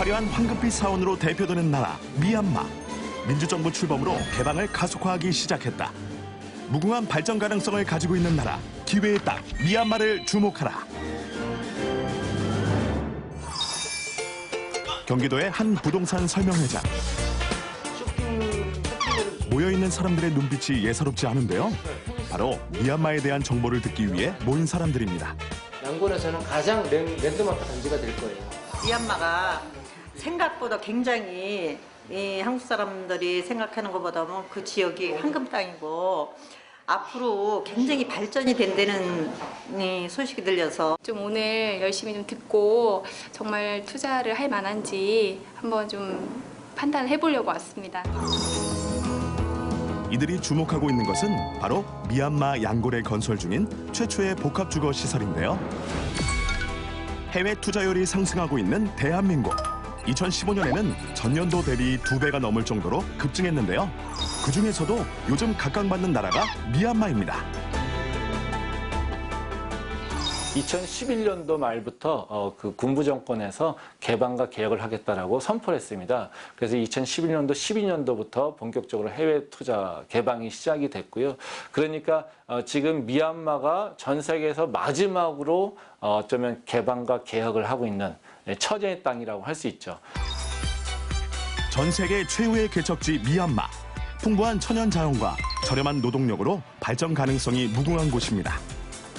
화려한 황금빛 사원으로 대표되는 나라 미얀마. 민주정부 출범으로 개방을 가속화하기 시작했다. 무궁한 발전 가능성을 가지고 있는 나라 기회의 땅 미얀마를 주목하라. 경기도의 한 부동산 설명회장. 모여있는 사람들의 눈빛이 예사롭지 않은데요. 바로 미얀마에 대한 정보를 듣기 위해 모인 사람들입니다. 양곤에서는 가장 랜, 랜드마크 단지가 될 거예요. 미얀마가 생각보다 굉장히 이 한국 사람들이 생각하는 것보다는 그 지역이 황금 땅이고 앞으로 굉장히 발전이 된다는 이 소식이 들려서 좀 오늘 열심히 좀 듣고 정말 투자를 할 만한지 한번 좀 판단을 해보려고 왔습니다. 이들이 주목하고 있는 것은 바로 미얀마 양골에 건설 중인 최초의 복합주거 시설인데요. 해외 투자율이 상승하고 있는 대한민국. 2015년에는 전년도 대비 두 배가 넘을 정도로 급증했는데요. 그 중에서도 요즘 각광받는 나라가 미얀마입니다. 2011년도 말부터 어, 그 군부 정권에서 개방과 개혁을 하겠다라고 선포를 했습니다. 그래서 2011년도, 12년도부터 본격적으로 해외 투자 개방이 시작이 됐고요. 그러니까 어, 지금 미얀마가 전 세계에서 마지막으로 어, 어쩌면 개방과 개혁을 하고 있는 네, 처제의 땅이라고 할 수 있죠. 전 세계 최후의 개척지 미얀마. 풍부한 천연 자원과 저렴한 노동력으로 발전 가능성이 무궁한 곳입니다.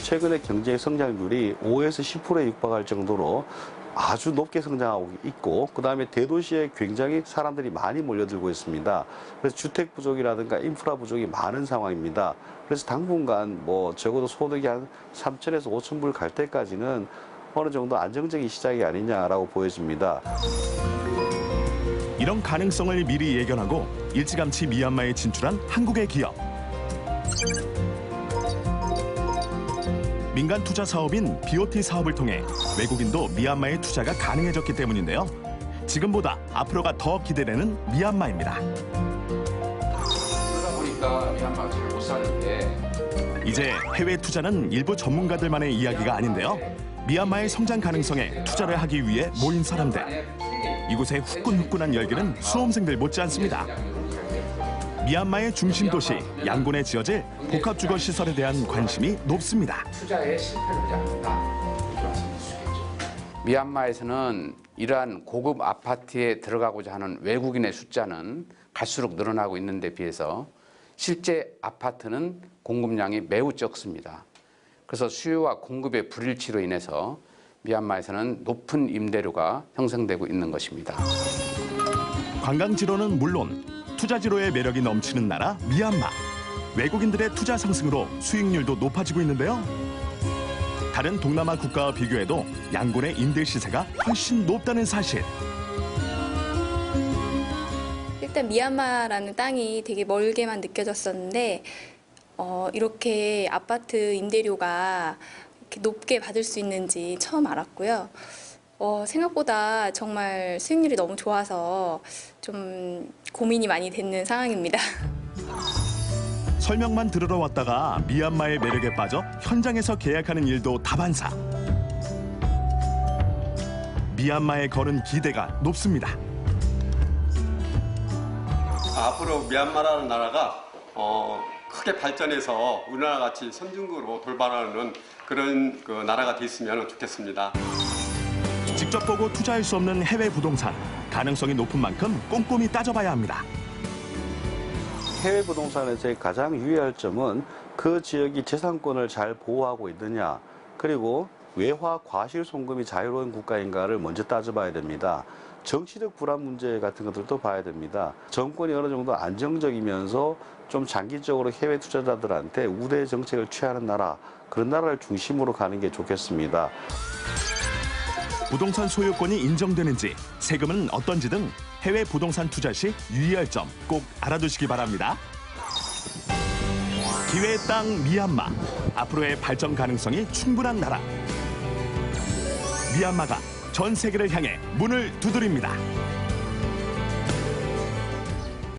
최근에 경제 성장률이 5에서 10%에 육박할 정도로 아주 높게 성장하고 있고 그 다음에 대도시에 굉장히 사람들이 많이 몰려들고 있습니다. 그래서 주택 부족이라든가 인프라 부족이 많은 상황입니다. 그래서 당분간 뭐 적어도 소득이 한 3천에서 5천 불 갈 때까지는 어느 정도 안정적인 시장이 아니냐라고 보여집니다. 이런 가능성을 미리 예견하고 일찌감치 미얀마에 진출한 한국의 기업. 민간 투자 사업인 BOT 사업을 통해 외국인도 미얀마에 투자가 가능해졌기 때문인데요. 지금보다 앞으로가 더 기대되는 미얀마입니다. 그러다 보니까 미얀마가 잘못 사는데 이제 해외 투자는 일부 전문가들만의 이야기가 아닌데요. 미얀마의 성장 가능성에 투자를 하기 위해 모인 사람들. 이곳의 후끈후끈한 열기는 수험생들 못지않습니다. 미얀마의 중심 도시 양곤에 지어질 복합 주거 시설에 대한 관심이 높습니다. 투자에 실패를 하지. 미얀마에서는 이러한 고급 아파트에 들어가고자 하는 외국인의 숫자는 갈수록 늘어나고 있는 데 비해서 실제 아파트는 공급량이 매우 적습니다. 그래서 수요와 공급의 불일치로 인해서 미얀마에서는 높은 임대료가 형성되고 있는 것입니다. 관광지로는 물론 투자지로의 매력이 넘치는 나라 미얀마. 외국인들의 투자 상승으로 수익률도 높아지고 있는데요. 다른 동남아 국가와 비교해도 양곤의 임대 시세가 훨씬 높다는 사실. 일단 미얀마라는 땅이 되게 멀게만 느껴졌었는데 어, 이렇게 아파트 임대료가 이렇게 높게 받을 수 있는지 처음 알았고요. 어, 생각보다 정말 수익률이 너무 좋아서 좀 고민이 많이 되는 상황입니다. 설명만 들으러 왔다가 미얀마의 매력에 빠져 현장에서 계약하는 일도 다반사. 미얀마에 거는 기대가 높습니다. 앞으로 미얀마라는 나라가 어, 크게 발전해서 우리나라 같이 선진국으로 돌발하는 그런 그 나라가 됐으면 좋겠습니다. 직접 보고 투자할 수 없는 해외 부동산 가능성이 높은 만큼 꼼꼼히 따져봐야 합니다. 해외 부동산에서의 가장 유의할 점은 그 지역이 재산권을 잘 보호하고 있느냐, 그리고 외화 과실 송금이 자유로운 국가인가를 먼저 따져봐야 됩니다. 정치적 불안 문제 같은 것들도 봐야 됩니다. 정권이 어느 정도 안정적이면서 좀 장기적으로 해외 투자자들한테 우대 정책을 취하는 나라, 그런 나라를 중심으로 가는 게 좋겠습니다. 부동산 소유권이 인정되는지 세금은 어떤지 등 해외 부동산 투자 시 유의할 점 꼭 알아두시기 바랍니다. 기회의 땅 미얀마 앞으로의 발전 가능성이 충분한 나라 미얀마가 전 세계를 향해 문을 두드립니다.